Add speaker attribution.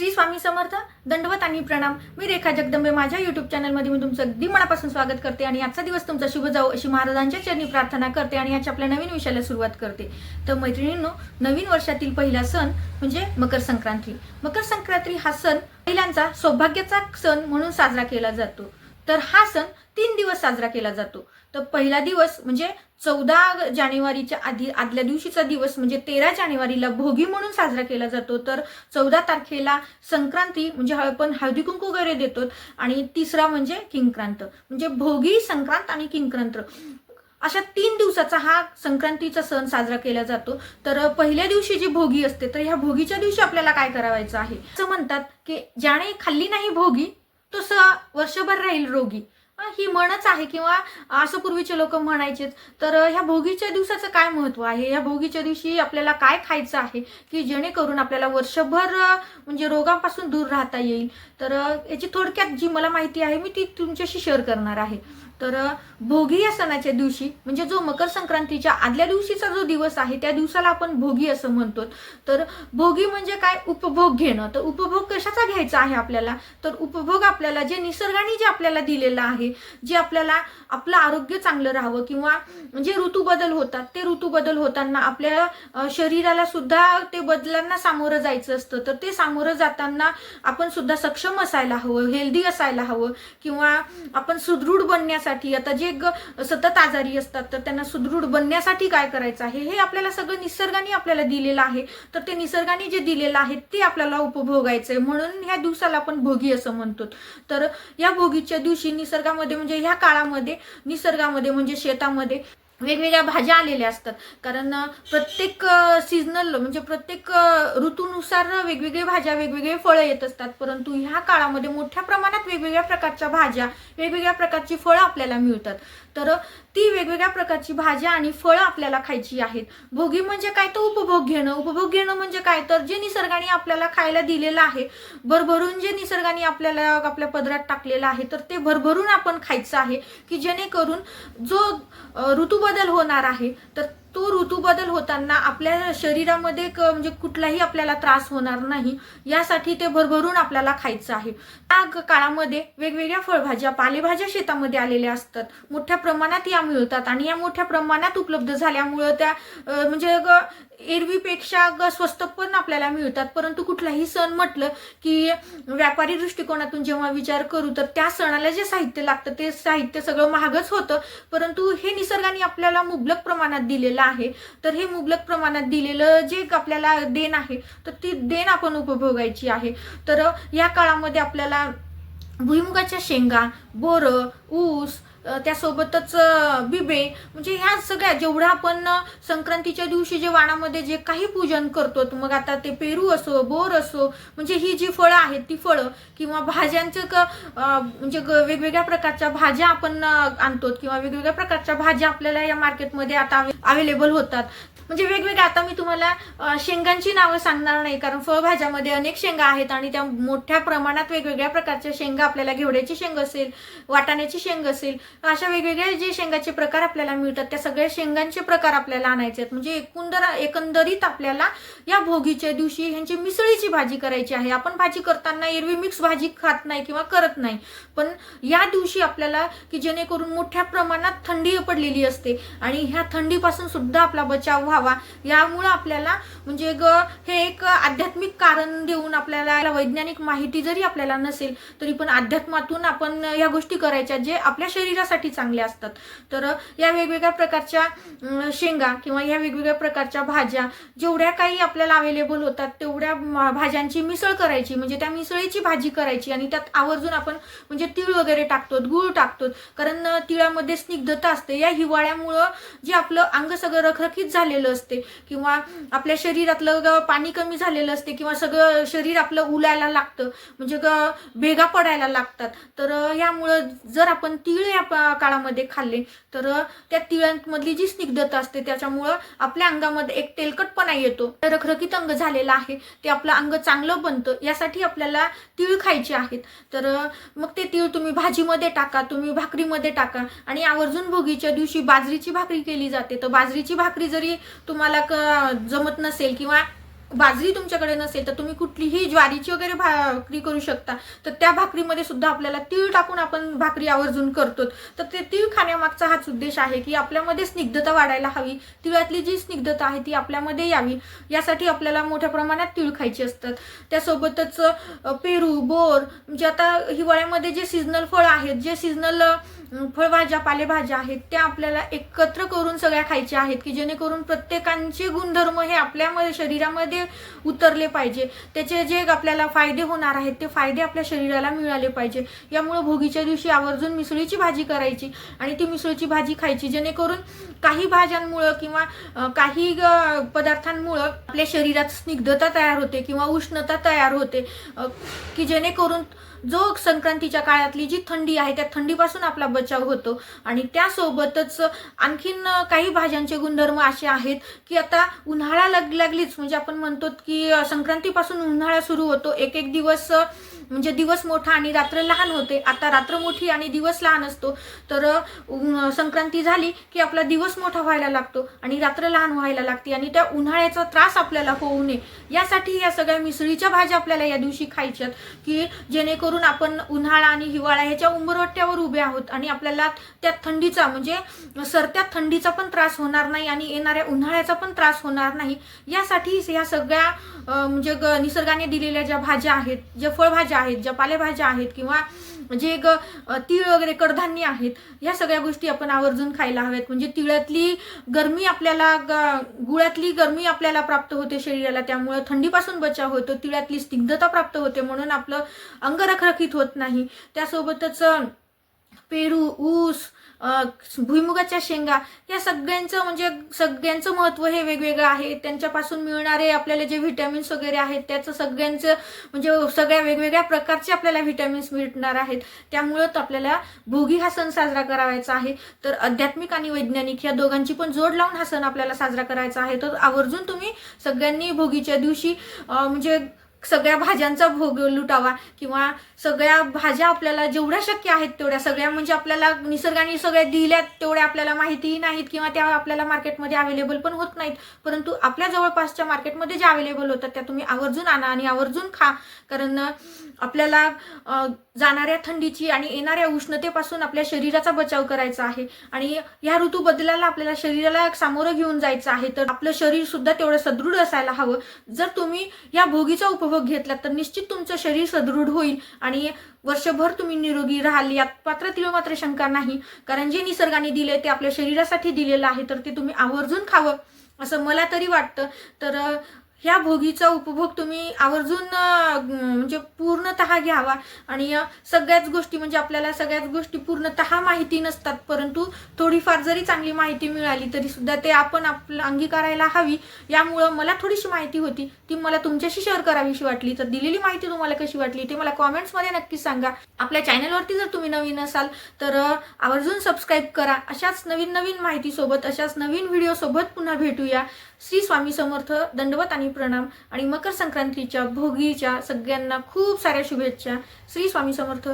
Speaker 1: श्री स्वामी समर्थ दंडवत आणि प्रणाम. मी रेखा जगदंबे माझ्या युट्यूब चॅनलमध्ये मी तुमचं अगदी मनापासून स्वागत करते आणि आजचा दिवस तुमचा शुभ जाऊ अशी महाराजांच्या चरणी प्रार्थना करते आणि याच्या आपल्या नवीन विषयाला सुरुवात करते. तर मैत्रिणींनो नवीन वर्षातील पहिला सण म्हणजे मकर संक्रांती. मकर संक्रांती हा सण महिलांचा सौभाग्याचा सण म्हणून साजरा केला जातो. तर हा सण तीन दिवस साजरा केला जातो. तर पहिला दिवस म्हणजे चौदा जानेवारीच्या आधी आदल्या दिवशीचा दिवस म्हणजे तेरा जानेवारीला भोगी म्हणून साजरा केला जातो. तर चौदा तारखेला संक्रांती म्हणजे आपण हळदी कुंकू वगैरे देतो. आणि तिसरा म्हणजे किंक्रांत. म्हणजे भोगी संक्रांत आणि किंक्रांत. अशा तीन दिवसाचा हा संक्रांतीचा सण साजरा केला जातो. तर पहिल्या दिवशी जी भोगी असते तर ह्या भोगीच्या दिवशी आपल्याला काय करावायचं आहे? असं म्हणतात की ज्याने खाल्ली नाही भोगी तो स वर्षभर राहील रोगी. ही म्हणच आहे किंवा असं पूर्वीचे लोक म्हणायचे तर ह्या भोगीच्या दिवसाचं काय महत्त्व आहे? ह्या भोगीच्या दिवशी आपल्याला काय खायचं आहे? की जेणेकरून आपल्याला वर्षभर म्हणजे रोगांपासून दूर राहता येईल? तर याची थोडक्यात जी मला माहिती आहे मी ती तुमच्याशी शेअर करणार आहे. तर भोगी या सणाच्या दिवशी म्हणजे जो मकर संक्रांतीच्या आदल्या दिवशीचा जो दिवस आहे त्या दिवसाला आपण भोगी असं म्हणतो. तर भोगी म्हणजे काय? उपभोग घेणं. तर उपभोग कशाचा घ्यायचा आहे आपल्याला? तर उपभोग आपल्याला जे निसर्गाने जे आपल्याला दिलेलं आहे जे आपल्याला आपलं आरोग्य चांगलं राहावं किंवा जे ऋतू बदल होतात ते ऋतू बदल होताना आपल्या शरीराला सुद्धा ते बदलांना सामोरं जायचं असतं. तर ते सामोरं जाताना आपण सुद्धा सक्षम असायला हवं हेल्दी असायला हवं किंवा आपण सुदृढ बनण्यासाठी आता जे सतत आजारी असतात तर त्यांना सुदृढ बनण्यासाठी काय करायचं आहे? हे आपल्याला सगळं निसर्गाने आपल्याला दिलेलं आहे. तर ते निसर्गाने जे दिलेलं आहे ते आपल्याला उपभोगायचंय. म्हणून ह्या दिवसाला आपण भोगी असं म्हणतो. तर या भोगीच्या दिवशी निसर्गामध्ये म्हणजे ह्या काळामध्ये निसर्गामध्ये म्हणजे शेतामध्ये वेगवेगळ्या भाज्या आलेल्या असतात. कारण प्रत्येक सीझनल म्हणजे प्रत्येक ऋतूनुसार वेगवेगळे भाज्या वेगवेगळे फळं येत असतात. परंतु ह्या काळामध्ये मोठ्या प्रमाणात वेगवेगळ्या प्रकारच्या भाज्या वेगवेगळ्या प्रकारची फळं आपल्याला मिळतात. तर ती वेगवेगळ्या प्रकारची भाज्या आणि फळं आपल्याला खायची आहेत. भोगी म्हणजे काय? तर उपभोग घेणं. उपभोग घेणं म्हणजे काय? तर जे निसर्गाने आपल्याला खायला दिलेलं आहे भरभरून जे निसर्गाने आपल्याला आपल्या पदरात टाकलेलं आहे तर ते भरभरून आपण खायचं आहे की जेणेकरून जो ऋतू बदल होणार आहे तर तो ऋतू बदल होताना आपल्या शरीरामध्ये क- म्हणजे कुठलाही आपल्याला त्रास होणार नाही यासाठी ते भरभरून आपल्याला खायचं आहे. त्या काळामध्ये वेगवेगळ्या फळभाज्या पालेभाज्या शेतामध्ये आलेल्या असतात. मोठ्या प्रमाणात या मिळतात आणि या मोठ्या प्रमाणात उपलब्ध झाल्यामुळं त्या म्हणजे एरवीपेक्षा ग स्वस्त पण आपल्याला मिळतात. परंतु कुठलाही सण म्हटलं की व्यापारी दृष्टिकोनातून जेव्हा विचार करू तर त्या सणाला जे साहित्य लागतं ते साहित्य सगळं महागच होतं. परंतु हे निसर्गाने आपल्याला मुबलक प्रमाणात दिलेलं आहे. तर हे मुबलक प्रमाणात दिलेलं जे आपल्याला देण आहे तर ती देण आपण उपभोगायची आहे. तर या काळामध्ये आपल्याला भुईमुगाच्या शेंगा बोरं ऊस त्यासोबतच बिबे म्हणजे ह्या सगळ्या जेवढ्या आपण संक्रांतीच्या दिवशी जे वाणामध्ये जे काही पूजन करतो मग आता ते पेरू असो बोर असो म्हणजे ही जी फळं आहेत ती फळं किंवा भाज्यांचं क म्हणजे ग- वेगवेगळ्या प्रकारच्या भाज्या आपण आणतो किंवा वेगवेगळ्या प्रकारच्या भाज्या आपल्याला या मार्केटमध्ये आता अवेलेबल होतात. म्हणजे वेगवेगळ्या आता मी तुम्हाला शेंगांची नावं सांगणार नाही कारण फळभाज्यामध्ये अनेक शेंगा आहेत आणि त्या मोठ्या प्रमाणात वेगवेगळ्या प्रकारच्या शेंगा आपल्याला घेवड्याची शेंग असेल वाटाण्याची शेंग असेल अशा वेगवेगळ्या जे शेंगाचे प्रकार आपल्याला मिळतात त्या सगळ्या शेंगांचे प्रकार आपल्याला आणायचे आहेत. म्हणजे एकंदर एकंदरीत आपल्याला या भोगीच्या दिवशी ह्यांची मिसळीची भाजी करायची आहे. आपण भाजी करताना एरवी मिक्स भाजी खात नाही किंवा करत नाही. पण या दिवशी आपल्याला की जेणेकरून मोठ्या प्रमाणात थंडी पडलेली असते आणि ह्या थंडीपासून सुद्धा आपला बचाव व्हावा. यामुळं आपल्याला म्हणजे ग हे एक आध्यात्मिक कारण देऊन आपल्याला वैज्ञानिक माहिती जरी आपल्याला नसेल तरी पण अध्यात्मातून आपण या गोष्टी करायच्या जे आपल्या शरीरासाठी चांगल्या असतात. तर या वेगवेगळ्या प्रकारच्या शेंगा किंवा या वेगवेगळ्या प्रकारच्या भाज्या जेवढ्या काही आपल्याला अवेलेबल होतात तेवढ्या भाज्यांची मिसळ करायची म्हणजे त्या मिसळीची भाजी करायची आणि त्यात आवर्जून आपण म्हणजे तीळ वगैरे टाकतो गुळ टाकतो कारण तिळामध्ये स्निग्धता असते. या हिवाळ्यामुळं जे आपलं अंग सगळं रखरखीत झालेलं असते किंवा आपल्या शरीरातलं पाणी कमी झालेलं असते किंवा सगळं शरीर आपलं उलायला लागतं म्हणजे ग- भेगा पडायला लागतात. तर यामुळं जर आपण तीळ या काळामध्ये खाल्ले. तर त्या तिळांमधली जी स्निग्धता असते त्याच्यामुळं आपल्या अंगामध्ये एक तेलकटपणा येतो. रखरखीत अंग झालेलं आहे. ते आपलं अंग चांगलं बनतं. यासाठी आपल्याला तीळ खायचे आहेत. तर मग ते तीळ तुम्ही भाजीमध्ये टाका तुम्ही भाकरीमध्ये टाका. आणि आवर्जून भोगीच्या दिवशी बाजरीची भाकरी केली जाते. तर बाजरीची भाकरी जरी तुम्हाला क- जमत नसेल किंवा बाजरी तुमच्याकडे नसेल तर तुम्ही कुठलीही ज्वारीची वगैरे भाकरी करू शकता. तर त्या भाकरीमध्ये सुद्धा आपल्याला तीळ टाकून आपण भाकरी आवर्जून करतो. तर ते तीळ खाण्यामागचा हाच उद्देश आहे की आपल्यामध्ये स्निग्धता वाढायला हवी. तिळातली जी स्निग्धता आहे ती आपल्यामध्ये यावी. यासाठी आपल्याला मोठ्या प्रमाणात तीळ खायची असतात. त्यासोबतच पेरू बोर म्हणजे आता हिवाळ्यामध्ये जे सीझनल फळ आहेत जे सीझनल फळभाज्या पालेभाज्या आहेत त्या आपल्याला एकत्र करून सगळ्या खायच्या आहेत की जेणेकरून प्रत्येकांचे गुणधर्म हे आपल्यामध्ये शरीरामध्ये उतरले पाहिजे. त्याचे जे आपल्याला फायदे होणार आहेत ते फायदे आपल्या शरीराला मिळाले पाहिजे. यामुळे भोगीच्या दिवशी आवर्जून मिसळीची भाजी करायची आणि ती मिसळीची भाजी खायची. जेणेकरून काही भाज्यांमुळं किंवा काही पदार्थांमुळं आपल्या शरीरात स्निग्धता तयार होते किंवा उष्णता तयार होते. की जेणेकरून जो संक्रांतीच्या काळातली जी थंडी आहे त्या थंडीपासून आपला बचाव होतो. आणि त्यासोबतच आणखीन काही भाज्यांचे गुणधर्म असे आहेत की आता उन्हाळा लग लागलीच. म्हणजे आपण म्हणतो की संक्रांतीपासून उन्हाळा सुरू होतो. एक एक दिवस म्हणजे दिवस मोठा आणि रात्र लहान होते. आता रात्र मोठी आणि दिवस लहान असतो. तर संक्रांती झाली की आपला दिवस मोठा व्हायला लागतो आणि रात्र लहान व्हायला लागते आणि त्या उन्हाळ्याचा त्रास आपल्याला होऊ नये. यासाठी या सगळ्या मिसळीच्या भाज्या आपल्याला या दिवशी खायच्यात की जेणेकरून आपण उन्हाळा आणि हिवाळा ह्याच्या उंबरवट्ट्यावर उभे आहोत आणि आपल्याला त्या थंडीचा म्हणजे सरत्या थंडीचा पण त्रास होणार नाही आणि येणाऱ्या उन्हाळ्याचा पण त्रास होणार नाही. यासाठी या सगळ्या म्हणजे ग- निसर्गाने दिलेल्या ज्या भाज्या आहेत ज्या फळभाज्या आहेत ज्या पालेभाज्या आहेत किंवा जे ग तीळ वगैरे कडधान्य आहेत ह्या सगळ्या गोष्टी आपण आवर्जून खायला हव्यात. म्हणजे तिळातली गरमी आपल्याला ग- गुळातली गरमी आपल्याला प्राप्त होते शरीराला त्यामुळे थंडीपासून बचाव होतो तिळातली स्निग्धता प्राप्त होते म्हणून आपलं अंग रखरखीत होत नाही. त्यासोबतच पेरू ऊस भुईमुगाच्या शेंगा या सगळ्यांचं म्हणजे सगळ्यांचं महत्त्व हे वेगवेगळं आहे. त्यांच्यापासून मिळणारे आपल्याला जे व्हिटॅमिन्स वगैरे आहेत त्याचं सगळ्यांचं म्हणजे सगळ्या वेगवेगळ्या प्रकारचे आपल्याला व्हिटॅमिन्स मिळणार आहेत. त्यामुळं आपल्याला भोगी हा सण साजरा करावायचा आहे. तर आध्यात्मिक आणि वैज्ञानिक या दोघांची पण जोड लावून हा सण आपल्याला साजरा करायचा आहे. तर आवर्जून तुम्ही सगळ्यांनी भोगीच्या दिवशी म्हणजे सगळ्या भाज्यांचा भोग लुटावा किंवा सगळ्या भाज्या आपल्याला जेवढ्या शक्य आहेत तेवढ्या सगळ्या म्हणजे आपल्याला निसर्गाने सगळ्या दिल्यात तेवढ्या आपल्याला माहितीही नाहीत किंवा त्या आपल्याला मार्केटमध्ये अवेलेबल पण होत नाहीत. परंतु आपल्या जवळपासच्या मार्केटमध्ये ज्या अवेलेबल होतात त्या तुम्ही आवर्जून आणा आणि आवर्जून खा. कारण आपल्याला जाणाऱ्या थंडीची आणि येणाऱ्या उष्णतेपासून आपल्या शरीराचा बचाव करायचा आहे. आणि या ऋतू बदलाला आपल्याला शरीराला सामोरं घेऊन जायचं आहे. तर आपलं शरीर सुद्धा तेवढं सदृढ असायला हवं. जर तुम्ही या भोगीचा उपभोग घेतला तर निश्चित तुमचं शरीर सदृढ होईल आणि वर्षभर तुम्ही निरोगी राहाल यात मात्र तिळ मात्र शंका नाही. कारण जे निसर्गाने दिले ते आपल्या शरीरासाठी दिलेलं आहे तर ते तुम्ही आवर्जून खावं असं मला तरी वाटतं. तर ह्या भोगीचा उपभोग तुम्ही आवर्जून म्हणजे पूर्णतः घ्यावा. आणि सगळ्याच गोष्टी म्हणजे आपल्याला सगळ्याच गोष्टी पूर्णतः माहिती नसतात परंतु थोडीफार जरी चांगली माहिती मिळाली तरी सुद्धा ते आपण आपलं अंगीकारायला हवी. यामुळं मला थोडीशी माहिती होती. ती मला तुमच्याशी शेअर करावीशी वाटली. तर दिलेली माहिती तुम्हाला कशी वाटली ते मला कॉमेंट्समध्ये नक्की सांगा. आपल्या चॅनलवरती जर तुम्ही नवीन असाल तर आवर्जून सबस्क्राईब करा. अशाच नवीन नवीन माहितीसोबत अशाच नवीन व्हिडिओसोबत पुन्हा भेटूया. श्री स्वामी समर्थ दंडवत आणि प्रणाम आणि मकर संक्रांतीच्या भोगीच्या सगळ्यांना खूप साऱ्या शुभेच्छा. श्री स्वामी समर्थ.